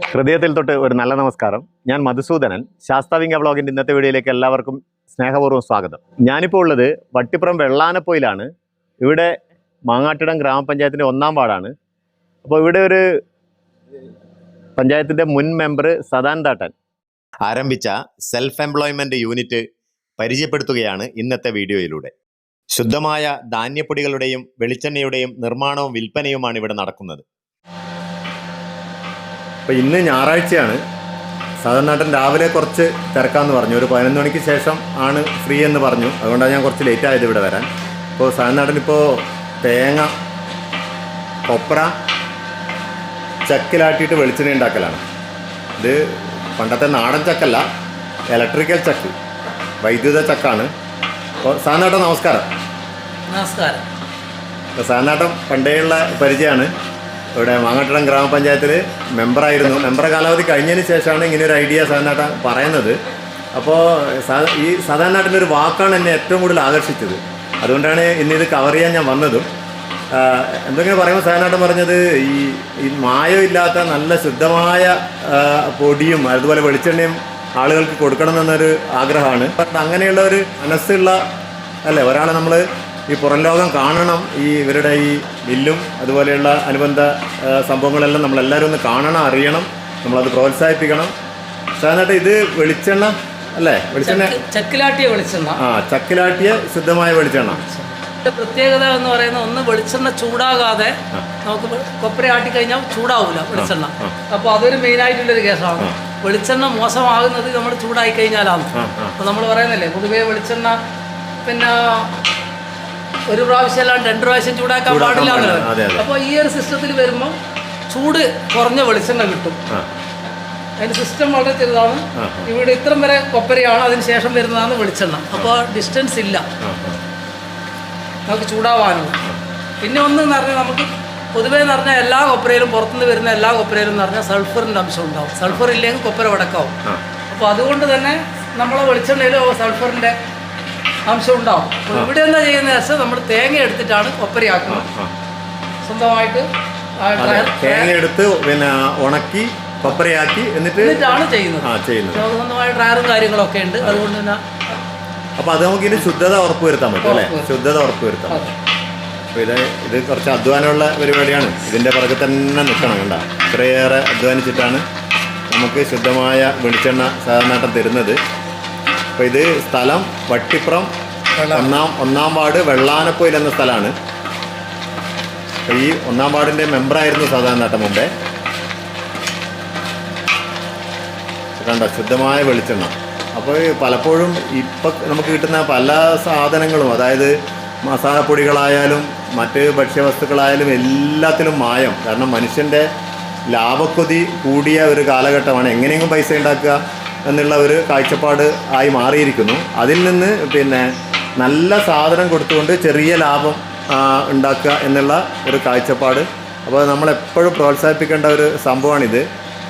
ഹൃദയത്തിൽ തൊട്ട് ഒരു നല്ല നമസ്കാരം. ഞാൻ മധുസൂദനൻ. ശാസ്താവിംഗ വ്ളോഗിന്റെ ഇന്നത്തെ വീഡിയോയിലേക്ക് എല്ലാവർക്കും സ്നേഹപൂർവം സ്വാഗതം. ഞാനിപ്പോൾ ഉള്ളത് വട്ടിപ്പുറം വെള്ളാനപ്പൊയിലാണ്. ഇവിടെ മാങ്ങാട്ടിടം ഗ്രാമപഞ്ചായത്തിന്റെ ഒന്നാം വാർഡാണ്. അപ്പോൾ ഇവിടെ ഒരു പഞ്ചായത്തിന്റെ മുൻ മെമ്പർ സദാൻ താട്ടൻ. ആരംഭിച്ച സെൽഫ് എംപ്ലോയ്മെന്റ് യൂണിറ്റ് പരിചയപ്പെടുത്തുകയാണ് ഇന്നത്തെ വീഡിയോയിലൂടെ. ശുദ്ധമായ ധാന്യപ്പൊടികളുടെയും വെളിച്ചെണ്ണയുടെയും നിർമ്മാണവും വിൽപ്പനയുമാണ് ഇവിടെ നടക്കുന്നത്. അപ്പോൾ ഇന്ന് ഞായറാഴ്ചയാണ്. സാധാരണ രാവിലെ കുറച്ച് തിരക്കാന്ന് പറഞ്ഞു. ഒരു പതിനൊന്ന് മണിക്ക് ശേഷം ആണ് ഫ്രീ എന്ന് പറഞ്ഞു. അതുകൊണ്ടാണ് ഞാൻ കുറച്ച് ലേറ്റ് ആയത് ഇവിടെ വരാൻ. അപ്പോൾ സാധാരണ ഇപ്പോൾ തേങ്ങ കൊപ്ര ചക്കിലാട്ടിയിട്ട് വെളിച്ചെണ്ണ ഉണ്ടാക്കലാണ്. ഇത് പണ്ടത്തെ നാടൻ ചക്കല്ല ഇലക്ട്രിക്കൽ ചക്ക് വൈദ്യുത ചക്കാണ്. അപ്പോൾ സാധാരണ നമസ്കാരം. നമസ്കാരം. സാധാരണ പണ്ടേയുള്ള പരിചയമാണ് ഇവിടെ മാങ്ങാട്ടിടം ഗ്രാമപഞ്ചായത്തിൽ മെമ്പറായിരുന്നു. മെമ്പർ കാലാവധി കഴിഞ്ഞതിന് ശേഷമാണ് ഇങ്ങനെ ഒരു ഐഡിയ സാധാരണ പറയുന്നത്. അപ്പോൾ ഈ സാധാരണ ഒരു വാക്കാണ് എന്നെ ഏറ്റവും കൂടുതൽ ആകർഷിച്ചത്. അതുകൊണ്ടാണ് ഇന്ന് ഇത് കവർ ചെയ്യാൻ ഞാൻ വന്നതും. എന്തെങ്കിലും പറയുമ്പോൾ സാധാരണ പറഞ്ഞത് ഈ ഈ മായമില്ലാത്ത നല്ല ശുദ്ധമായ പൊടിയും അതുപോലെ വെളിച്ചെണ്ണയും ആളുകൾക്ക് കൊടുക്കണം എന്നൊരു ആഗ്രഹമാണ്. അങ്ങനെയുള്ള ഒരു മനസ്സുള്ള അല്ലേ ഒരാളെ നമ്മൾ ഈ പുറം ലോകം കാണണം. ഈ ഇവരുടെ ഈ ബില്ലും അതുപോലെയുള്ള അനുബന്ധ സംഭവങ്ങളെല്ലാം നമ്മളെല്ലാവരും ഒന്ന് കാണണം അറിയണം നമ്മളത് പ്രോത്സാഹിപ്പിക്കണം. സാധാരണ ഇത് വെളിച്ചെണ്ണ അല്ലേ? വെളിച്ചെണ്ണ ചക്ക്- ചക്കിലാട്ടിയ വെളിച്ചെണ്ണ. ആ ചക്കിലാട്ടിയ ശുദ്ധമായ വെളിച്ചെണ്ണ. പ്രത്യേകത എന്ന് പറയുന്നത് ഒന്ന് വെളിച്ചെണ്ണ ചൂടാകാതെ നമുക്ക് കൊപ്പര ആട്ടി കഴിഞ്ഞാൽ ചൂടാവില്ല വെളിച്ചെണ്ണ. അപ്പോൾ അതൊരു മെയിൻ മെയിനായിട്ടുള്ളൊരു കേസാണ്. വെളിച്ചെണ്ണ മോശമാകുന്നത് നമ്മൾ ചൂടായി കഴിഞ്ഞാലാണ് അപ്പോൾ നമ്മൾ പറയുന്നില്ലേ പൊതുവേ വെളിച്ചെണ്ണ പിന്നെ ഒരു പ്രാവശ്യം അല്ലാണ്ട് രണ്ട് പ്രാവശ്യം ചൂടാക്കാൻ പാടില്ല. അപ്പോൾ ഈ ഒരു സിസ്റ്റത്തിൽ വരുമ്പോൾ ചൂട് കുറഞ്ഞ വെളിച്ചെണ്ണ കിട്ടും. അതിന്റെ സിസ്റ്റം വളരെ ചെറുതാണ്. ഇവിടെ ഇത്രം വരെ കൊപ്പരയാണ് അതിന് ശേഷം വരുന്നതാണ് വെളിച്ചെണ്ണ. അപ്പോൾ ഡിസ്റ്റൻസ് ഇല്ല. നമുക്ക് ചൂടാവാനുള്ള. പിന്നെ ഒന്ന് എന്ന് പറഞ്ഞാൽ നമുക്ക് പൊതുവേ എന്ന് പറഞ്ഞാൽ എല്ലാ കൊപ്പരയിലും പുറത്തുനിന്ന് വരുന്ന എല്ലാ കൊപ്പരയിലും എന്ന് പറഞ്ഞാൽ സൾഫറിന്റെ അംശം ഉണ്ടാവും. സൾഫർ ഇല്ലെങ്കിൽ കൊപ്പര വടക്കാവും. അപ്പോൾ അതുകൊണ്ട് തന്നെ നമ്മളെ വെളിച്ചെണ്ണയിലും സൾഫറിന്റെ അംശം ഉണ്ടാവും അപ്പോൾ ഇവിടെ എന്താ ചെയ്യുന്നത് വെച്ചാൽ നമ്മൾ തേങ്ങ എടുത്തിട്ടാണ് കൊപ്പരയാക്കുന്നത് സ്വന്തമായിട്ട് തേങ്ങ എടുത്ത് പിന്നെ ഉണക്കി കൊപ്പരയാക്കി എന്നിട്ട് എന്നിട്ടാണ് ചെയ്യുന്നത്. സ്വന്തമായ ഡ്രയറും കാര്യങ്ങളൊക്കെ ഉണ്ട്. അതുകൊണ്ട് തന്നെ അപ്പൊ അത് നമുക്ക് ഇനി ശുദ്ധത ഉറപ്പുവരുത്താൻ പറ്റും അല്ലേ. ശുദ്ധത ഉറപ്പ് വരുത്താം അപ്പൊ ഇത് ഇത് കുറച്ച് അധ്വാനമുള്ള പരിപാടിയാണ്. ഇതിന്റെ പുറകെ തന്നെ നിൽക്കണം കണ്ട. ഇത്രയേറെ അധ്വാനിച്ചിട്ടാണ് നമുക്ക് ശുദ്ധമായ വെളിച്ചെണ്ണ സാധാരണ തരുന്നത്. അപ്പൊ ഇത് സ്ഥലം വട്ടിപ്പുറം ഒന്നാം ഒന്നാം വാർഡ് വെള്ളാനപ്പൊയിൽ എന്ന സ്ഥലമാണ്. അപ്പോൾ ഈ ഒന്നാം വാർഡിന്റെ മെമ്പറായിരുന്നു സാധാരണ മുമ്പേ. കണ്ട ശുദ്ധമായ വെളിച്ചെണ്ണ. അപ്പോൾ പലപ്പോഴും ഇപ്പം നമുക്ക് കിട്ടുന്ന പല സാധനങ്ങളും അതായത് മസാലപ്പൊടികളായാലും മറ്റ് ഭക്ഷ്യവസ്തുക്കളായാലും എല്ലാത്തിലും മായം. കാരണം മനുഷ്യന്റെ ലാഭക്കൊതി കൂടിയ ഒരു കാലഘട്ടമാണ്. എങ്ങനെയെങ്കിലും പൈസ ഉണ്ടാക്കുക. എന്നുള്ള ഒരു കാഴ്ചപ്പാട് ആയി മാറിയിരിക്കുന്നു. അതിൽ നിന്ന് പിന്നെ നല്ല സാധനം കൊടുത്തുകൊണ്ട് ചെറിയ ലാഭം ഉണ്ടാക്കുക എന്നുള്ള ഒരു കാഴ്ചപ്പാട്. അപ്പോൾ നമ്മളെപ്പോഴും പ്രോത്സാഹിപ്പിക്കേണ്ട ഒരു സംഭവമാണിത്.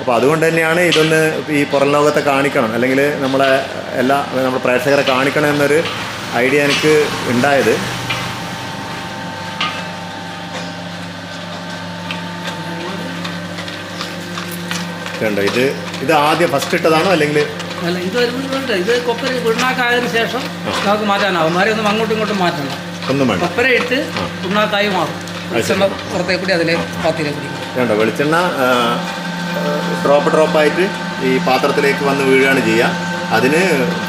അപ്പോൾ അതുകൊണ്ട് തന്നെയാണ് ഇതൊന്ന് ഈ പുറം ലോകത്തെ കാണിക്കണം. അല്ലെങ്കിൽ നമ്മളെ എല്ലാ നമ്മുടെ പ്രേക്ഷകരെ കാണിക്കണം എന്നൊരു ഐഡിയ എനിക്ക് ഉണ്ടായത്. കണ്ടോ? ഇത് ഇത് ആദ്യം ഫസ്റ്റ് ഇട്ടതാണോ അല്ലെങ്കിൽ അല്ല ഇത് വരുമ്പോഴുണ്ട് ഇത് കൊപ്പര പിണ്ണാക്കായതിനു ശേഷം നമുക്ക് മാറ്റാനാവും. മാറി ഒന്നും അങ്ങോട്ടും ഇങ്ങോട്ടും മാറ്റണം ഒന്നും വേണ്ട. കൊപ്പര ഇട്ട് പിണ്ണാക്കായി മാറും. വെളിച്ചെണ്ണ പുറത്തേക്ക് കൂടി അതിലെ പിടിക്കും കണ്ടോ? വെളിച്ചെണ്ണ ഡ്രോപ്പ് ഡ്രോപ്പായിട്ട് ഈ പാത്രത്തിലേക്ക് വന്ന് വീഴുകയാണ് ചെയ്യുക. അതിന്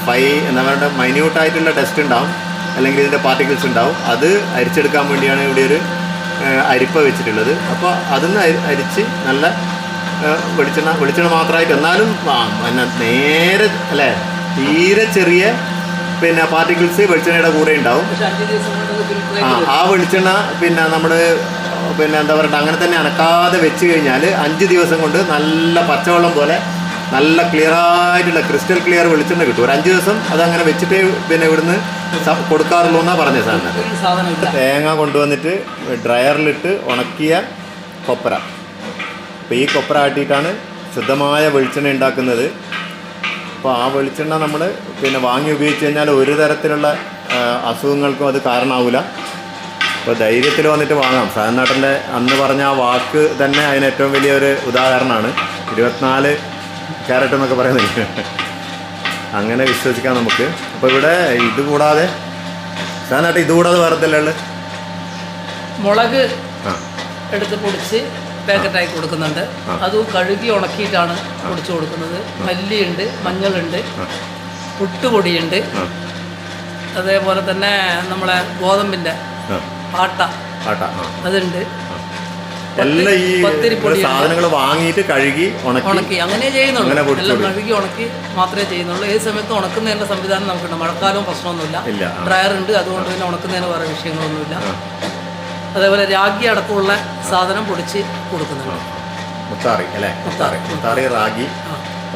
ഫൈ എന്താ പറയുക മൈന്യൂട്ടായിട്ടുള്ള ടെസ്റ്റ് ഉണ്ടാവും. അല്ലെങ്കിൽ ഇതിന്റെ പാർട്ടിക്കിൾസ് ഉണ്ടാവും. അത് അരിച്ചെടുക്കാൻ വേണ്ടിയാണ് ഇവിടെ ഒരു അരിപ്പ വെച്ചിട്ടുള്ളത്. അപ്പോൾ അതിന്ന് അരി- അരിച്ച് നല്ല വെളിച്ചെണ്ണ വെളിച്ചെണ്ണ മാത്രമായിട്ട്. എന്നാലും പിന്നെ നേരെ അല്ലേ തീരെ ചെറിയ പിന്നെ പാർട്ടിക്കിൾസ് വെളിച്ചെണ്ണയുടെ കൂടെ ഉണ്ടാവും. ആ ആ വെളിച്ചെണ്ണ പിന്നെ നമ്മൾ പിന്നെ എന്താ പറയുക അങ്ങനെ തന്നെ അനക്കാതെ വെച്ച് കഴിഞ്ഞാൽ അഞ്ച് ദിവസം കൊണ്ട് നല്ല പച്ചവെള്ളം പോലെ നല്ല ക്ലിയർ ആയിട്ടുള്ള ക്രിസ്റ്റൽ ക്ലിയർ വെളിച്ചെണ്ണ കിട്ടും. ഒരു അഞ്ച് ദിവസം അതങ്ങനെ വെച്ചിട്ട് പിന്നെ ഇവിടുന്ന് കൊടുക്കാറുള്ളൂ എന്നാണ് പറഞ്ഞത് സാറിന്. സാധനം തേങ്ങ കൊണ്ടുവന്നിട്ട് ഡ്രയറിലിട്ട് ഉണക്കിയ കൊപ്ര. അപ്പോൾ ഈ കൊപ്ര ആട്ടിയിട്ടാണ് ശുദ്ധമായ വെളിച്ചെണ്ണ ഉണ്ടാക്കുന്നത്. അപ്പോൾ ആ വെളിച്ചെണ്ണ നമ്മൾ പിന്നെ വാങ്ങി ഉപയോഗിച്ച് കഴിഞ്ഞാൽ ഒരു തരത്തിലുള്ള അസുഖങ്ങൾക്കും അത് കാരണമാവില്ല അപ്പോൾ ധൈര്യത്തിൽ വന്നിട്ട് വാങ്ങാം. സാധാരണേട്ടന്റെ അന്ന് പറഞ്ഞ ആ വാക്ക് തന്നെ അതിന് ഏറ്റവും വലിയൊരു ഉദാഹരണമാണ്. ഇരുപത്തിനാല് ക്യാരറ്റ് എന്നൊക്കെ പറയുന്നത് അങ്ങനെ വിശ്വസിക്കാം നമുക്ക്. അപ്പോൾ ഇവിടെ ഇത് കൂടാതെ സാധാരണ ഇത് കൂടാതെ വേറെ ഉള്ളത്? മുളക് ആ. എടുത്ത് പൊടിച്ച് പാക്കറ്റായി കൊടുക്കുന്നുണ്ട്. അതും കഴുകി ഉണക്കിയിട്ടാണ് പൊടിച്ചു കൊടുക്കുന്നത്. മല്ലിയുണ്ട് മഞ്ഞളുണ്ട്. പുട്ടുപൊടിയുണ്ട്. അതേപോലെ തന്നെ നമ്മളെ ഗോതമ്പിന്റെ പാട്ട ആട്ട. അതുണ്ട്. എല്ലാം ഈ. സാധനങ്ങൾ വാങ്ങിയിട്ട് കഴുകി ഉണക്കി അങ്ങനെ ചെയ്യുന്നുള്ളൂ. എല്ലാം കഴുകി ഉണക്കി മാത്രമേ ചെയ്യുന്നുള്ളൂ. ഏത് സമയത്ത് ഉണക്കുന്നതിന്റെ സംവിധാനം നമുക്കുണ്ട്. മഴക്കാലവും പ്രശ്നമൊന്നുമില്ല. ഡ്രയർ ഉണ്ട് അതുകൊണ്ട് തന്നെ ഉണക്കുന്നതിന് വേറെ വിഷയങ്ങളൊന്നുമില്ല. അതേപോലെ രാഗി അടക്കമുള്ള സാധനം പൊടിച്ച് കൊടുക്കുന്നുണ്ട്. മുത്താറി അല്ലേ? മുത്താറി. മുത്താറി റാഗി.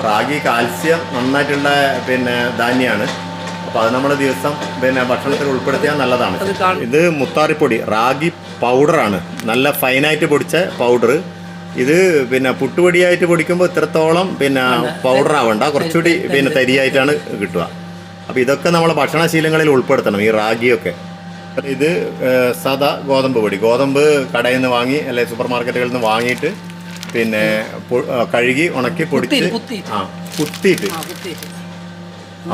റാഗി കാൽസ്യം നന്നായിട്ടുള്ള പിന്നെ ധാന്യമാണ് അപ്പോൾ അത് നമ്മൾ ദിവസം പിന്നെ ഭക്ഷണത്തിൽ ഉൾപ്പെടുത്തിയാൽ നല്ലതാണ്. ഇത് മുത്താറിപ്പൊടി റാഗി പൗഡറാണ്. നല്ല ഫൈനായിട്ട് പൊടിച്ച പൗഡർ. ഇത് പിന്നെ പുട്ടുപൊടിയായിട്ട് പൊടിക്കുമ്പോൾ ഇത്രത്തോളം പിന്നെ പൗഡർ ആവണ്ട കുറച്ചുകൂടി പിന്നെ തരിയായിട്ടാണ് കിട്ടുക. അപ്പോൾ ഇതൊക്കെ നമ്മൾ ഭക്ഷണശീലങ്ങളിൽ ഉൾപ്പെടുത്തണം ഈ റാഗിയൊക്കെ. ഇത് സാധാ സാദാ ഗോതമ്പ് പൊടി. ഗോതമ്പ് കടയിൽ നിന്ന് വാങ്ങി അല്ലെങ്കിൽ സൂപ്പർ മാർക്കറ്റുകളിൽ നിന്ന് വാങ്ങിയിട്ട് പിന്നെ കഴുകി ഉണക്കി പൊടിച്ച് ആ കുത്തിയിട്ട്.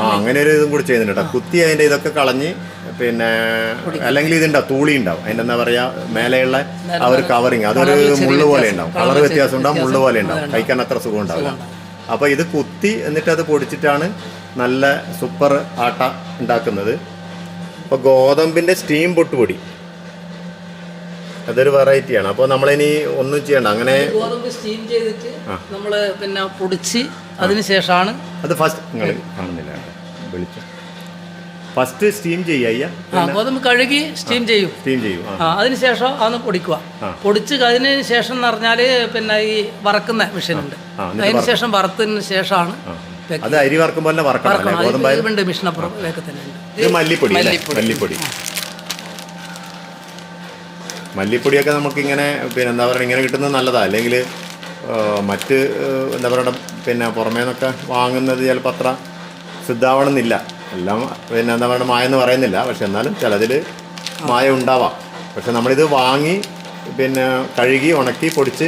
ആ അങ്ങനെ ഒരു ഇതും കൂടി ചെയ്യുന്നുണ്ട് കുത്തി അതിന്റെ ഇതൊക്കെ കളഞ്ഞ് പിന്നെ അല്ലെങ്കിൽ ഇതുണ്ടാവും തൂളി ഉണ്ടാവും. അതിന്റെ എന്താ പറയാ മേലെയുള്ള ആ ഒരു കവറിങ്. അതൊരു മുള്ളു പോലെ ഉണ്ടാവും. കളർ വ്യത്യാസം ഉണ്ടാവും മുള്ളു പോലെ ഉണ്ടാവും. കഴിക്കാൻ അത്ര സുഖം ഉണ്ടാവില്ല. അപ്പൊ ഇത് കുത്തി എന്നിട്ട് അത് പൊടിച്ചിട്ടാണ് നല്ല സൂപ്പർ ആട്ട ഉണ്ടാക്കുന്നത്. അപ്പോൾ ഗോതമ്പിന്റെ സ്റ്റീം പൊട്ടുപൊടി. അതൊരു വെറൈറ്റിയാണ് അപ്പോൾ നമ്മളിനി ഒന്നും ചെയ്യണ്ട. അങ്ങനെ ഗോതമ്പ് സ്റ്റീം ചെയ്തിട്ട് നമ്മൾ പിന്നെ പൊടിച്ച് അതിനുശേഷമാണ് അത് ഫസ്റ്റ് നിങ്ങൾ കാണുന്നില്ല. കേട്ടോ. ഫസ്റ്റ് സ്റ്റീം ചെയ്യുക ഗോതമ്പ് കഴുകി സ്റ്റീം ചെയ്യും. സ്റ്റീം ചെയ്യും. ആ. ആ അതിന് ശേഷം അതൊന്ന് പൊടിക്കുക. പൊടിച്ച് അതിന് ശേഷം എന്ന് പറഞ്ഞാൽ പിന്നെ ഈ വറക്കുന്ന മെഷീൻ ഉണ്ട്. ആ, അതിന് ശേഷം വറുത്തതിന് ശേഷമാണ് അത് അരി വറക്കുമ്പോൾ തന്നെ വറക്കണം ഗോതമ്പ് അത് ഉണ്ട് തന്നെ ഉണ്ട് ഇത് മല്ലിപ്പൊടി മല്ലിപ്പൊടി. മല്ലിപ്പൊടി. മല്ലിപ്പൊടിയൊക്കെ നമുക്കിങ്ങനെ പിന്നെ എന്താ പറയുക ഇങ്ങനെ കിട്ടുന്നത് നല്ലതാണ് അല്ലെങ്കിൽ മറ്റ് എന്താ പറയുക പിന്നെ പുറമേ നിന്നൊക്കെ വാങ്ങുന്നത് ചിലപ്പോൾ അത്ര ശുദ്ധാവണമെന്നില്ല എല്ലാം പിന്നെ എന്താ പറയുക മായെന്ന് പറയുന്നില്ല. പക്ഷെ എന്നാലും ചിലതിൽ മായ ഉണ്ടാവാം. പക്ഷെ നമ്മളിത് വാങ്ങി പിന്നെ കഴുകി ഉണക്കി പൊടിച്ച്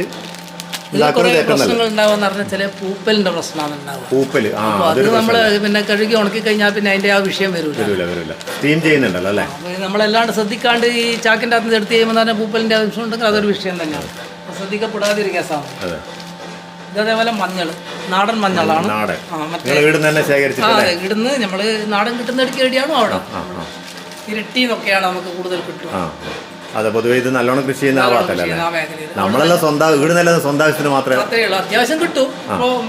പ്രശ്നങ്ങൾ ഉണ്ടാവുക പറഞ്ഞാൽ ചില പൂപ്പലിന്റെ പ്രശ്നമാണ് ഉണ്ടാവുക പൂപ്പൽ അത് നമ്മൾ പിന്നെ കഴുകി ഉണക്കി കഴിഞ്ഞാൽ പിന്നെ അതിന്റെ ആ വിഷയം വരില്ല വരില്ല വരില്ല സ്റ്റീം ചെയ്യുന്നുണ്ടല്ലോ അല്ലേ? അപ്പോൾ ശ്രദ്ധിക്കാണ്ട് ഈ ചാക്കിന്റെ അകത്ത് എടുത്ത് കഴിയുമ്പോൾ തന്നെ പൂപ്പലിന്റെ ആവശ്യം ഉണ്ടെങ്കിൽ അതൊരു വിഷയം തന്നെയാണ്. ശ്രദ്ധിക്കപ്പെടാതിരിക്കാൻ ശ്രദ്ധിക്കപ്പെടാതെ ഇതേപോലെ മഞ്ഞൾ നാടൻ മഞ്ഞളാണ്. ഇവിടുന്ന് നമ്മൾ നാടൻ കിട്ടുന്ന ഇടയ്ക്ക് എവിടെയാണോ അവിടെ? ഇരട്ടി എന്നൊക്കെയാണ് നമുക്ക് കൂടുതൽ കിട്ടുക. അതെ പൊതുവേ ഇത് നല്ലോണം കൃഷി ചെയ്യുന്ന ആ ഭാഗത്തല്ലേ നമ്മളെല്ലാം സ്വന്തം വീട് നല്ല സ്വന്തം ആവശ്യത്തിന് മാത്രമേ അത്യാവശ്യം കിട്ടും.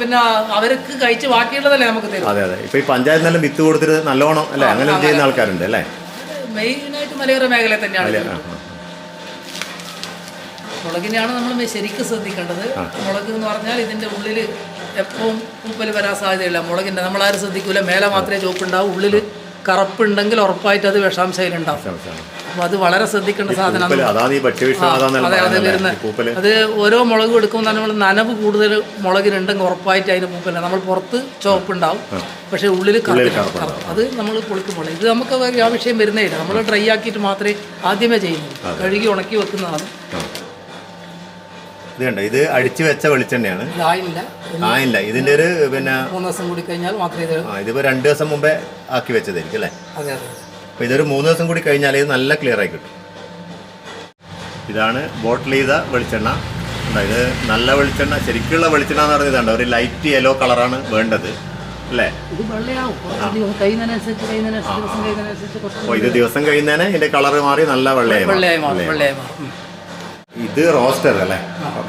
പിന്നെ അവർക്ക് കഴിച്ച് ബാക്കിയുള്ളതല്ലേ നമുക്ക് തരും അതെ അതെ. ഇപ്പൊ ഈ പഞ്ചായത്തിനെല്ലാം വിത്ത് കൊടുത്തിട്ട് നല്ലോണം അല്ലേ? അങ്ങനെ ചെയ്യുന്ന ആൾക്കാരുണ്ട് അല്ലേ? മെയിനായിട്ട് മലയോര മേഖല തന്നെയാണ്. മുളകിനെയാണ് നമ്മൾ ശരിക്കും ശ്രദ്ധിക്കേണ്ടത്. മുളക് എന്ന് പറഞ്ഞാൽ ഇതിന്റെ ഉള്ളിൽ എപ്പോഴും പൂപ്പൽ വരാൻ സാധ്യതയില്ല. മുളകിന്റെ നമ്മളാരും ശ്രദ്ധിക്കൂല. മേലെ മാത്രമേ ചോപ്പുണ്ടാവും ഉള്ളിൽ കറുപ്പുണ്ടെങ്കിൽ ഉറപ്പായിട്ട് അത് വിഷാംശയിലുണ്ടാവും. അപ്പോൾ അത് വളരെ ശ്രദ്ധിക്കേണ്ട സാധനമാണ്. അതെ ഓരോ മുളക് എടുക്കുമ്പോൾ നമ്മൾ നനവ് കൂടുതൽ മുളകിനുണ്ടെങ്കിൽ ഉറപ്പായിട്ട് അതിന് പൂപ്പല്ല നമ്മൾ പുറത്ത് ചുവപ്പുണ്ടാവും. പക്ഷേ ഉള്ളിൽ അത് നമ്മൾ പൊളിക്കുമ്പോൾ ഇത് നമുക്ക് ആ വിഷയം വരുന്നേ ഇല്ല. നമ്മൾ ഡ്രൈ ആക്കിയിട്ട് മാത്രമേ ആദ്യമേ ചെയ്യുന്നു കഴുകി ഉണക്കി വെക്കുന്നതാണ്. ഇത് കണ്ടോ? ഇത് അടിച്ചു വെച്ച വെളിച്ചെണ്ണയാണ്. ആയില്ല. ഇതിന്റെ ഒരു പിന്നെ മൂന്ന് ദിവസം കൂടി കഴിഞ്ഞാൽ മാത്രമേ ഇതിപ്പോ രണ്ടു ദിവസം മുമ്പേ ആക്കി വെച്ചതായിരിക്കും അല്ലേ? അതെ അതെ. അപ്പൊ ഇതൊരു മൂന്ന് ദിവസം കൂടി കഴിഞ്ഞാൽ ഇത് നല്ല ക്ലിയർ ആയി കിട്ടും. ഇതാണ് ബോട്ടിൽ ചെയ്ത വെളിച്ചെണ്ണ. അതായത് നല്ല വെളിച്ചെണ്ണ ശരിക്കുള്ള വെളിച്ചെണ്ണ എന്ന് കണ്ടോ ഒരു ലൈറ്റ് യെല്ലോ കളറാണ് വേണ്ടത്. അല്ലേ? ഇത് ദിവസം അപ്പോൾ കഴിയുന്നതിന് ഇതിന്റെ കളർ മാറി നല്ല വെള്ളയായി ഇത് റോസ്റ്റർ അല്ലേ?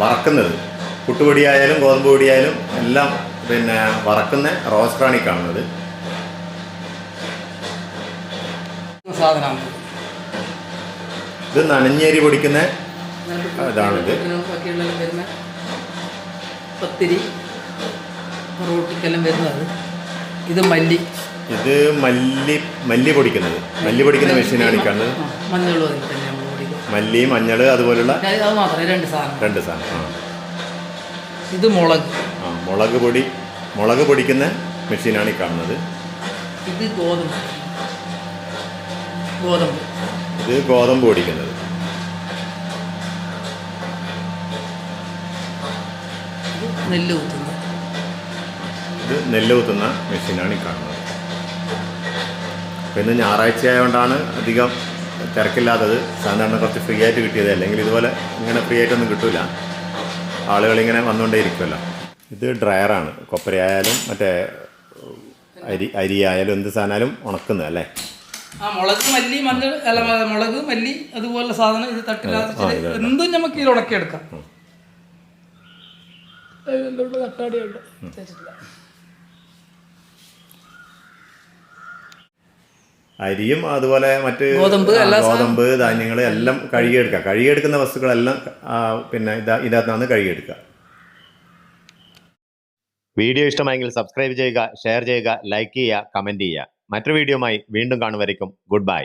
വറക്കുന്നത്. പുട്ടുപൊടിയായാലും ഗോതമ്പ് പൊടിയായാലും എല്ലാം പിന്നെ വറക്കുന്ന റോസ്റ്ററാണ് ഈ കാണുന്നത്. സാധനമാണ്. ഇത് നനഞ്ഞേരി പൊടിക്കുന്ന ഇതാണിത്. വരുന്ന പത്തിരി റോട്ടിക്കെല്ലാം വരുന്നത് ഇത് മല്ലി. ഇത് മല്ലി മല്ലി പൊടിക്കുന്നത്. മല്ലി പൊടിക്കുന്ന മെഷീനാണ് ഈ കാണുന്നത്. മല്ലി മഞ്ഞൾ അതുപോലുള്ള രണ്ട് സാധനം. രണ്ട് സാധനം ഇത് മുളക്. ആ മുളക് പൊടി മുളക് പൊടിക്കുന്ന മെഷീനാണ് ഈ കാണുന്നത്. ഇത് ഗോതമ്പ്. ഗോതമ്പ്. ഇത് ഗോതമ്പ് പൊടിക്കുന്നത്. ഇത് നെല്ല് കുത്തുന്നത് ഇത് നെല്ല് കുത്തുന്ന മെഷീനാണ് ഈ കാണുന്നത്. അപ്പോൾ ഇന്ന് ഞായറാഴ്ച ആയതുകൊണ്ടാണ് അധികം തിരക്കില്ലാത്തത്. സാധാരണ കുറച്ച് ഫ്രീ ആയിട്ട് കിട്ടിയത്. അല്ലെങ്കിൽ ഇതുപോലെ ഇങ്ങനെ ഫ്രീ ആയിട്ടൊന്നും കിട്ടില്ല ആളുകളിങ്ങനെ വന്നുകൊണ്ടേ ഇരിക്കുമല്ലോ ഇത് ഡ്രയറാണ് കൊപ്പരയായാലും മറ്റേ അരി അരിയായാലും ആയാലും എന്ത് സാധനമായാലും ഉണക്കുന്നത് അല്ലേ? ആ മുളക് മല്ലി മഞ്ഞൾ അല്ല മുളക് മല്ലി അതുപോലെ സാധനം ഇത് തട്ടിനകത്ത് എന്തും നമുക്ക് ഇതിൽ ഉണക്കിയെടുക്കാം. എടുക്കാം. അരിയും അതുപോലെ മറ്റ് ഗോതമ്പ്, ഗോതമ്പ് ധാന്യങ്ങൾ എല്ലാം കഴുകിയെടുക്കുക കഴുകിയെടുക്കുന്ന വസ്തുക്കളെല്ലാം പിന്നെ ഇതാ ഇതിനകത്താണ് കഴുകിയെടുക്കുക. വീഡിയോ ഇഷ്ടമായെങ്കിൽ സബ്സ്ക്രൈബ് ചെയ്യുക ഷെയർ ചെയ്യുക ലൈക്ക് ചെയ്യുക കമന്റ് ചെയ്യുക. മറ്റൊരു വീഡിയോയുമായി വീണ്ടും കാണുമായിരിക്കും ഗുഡ് ബൈ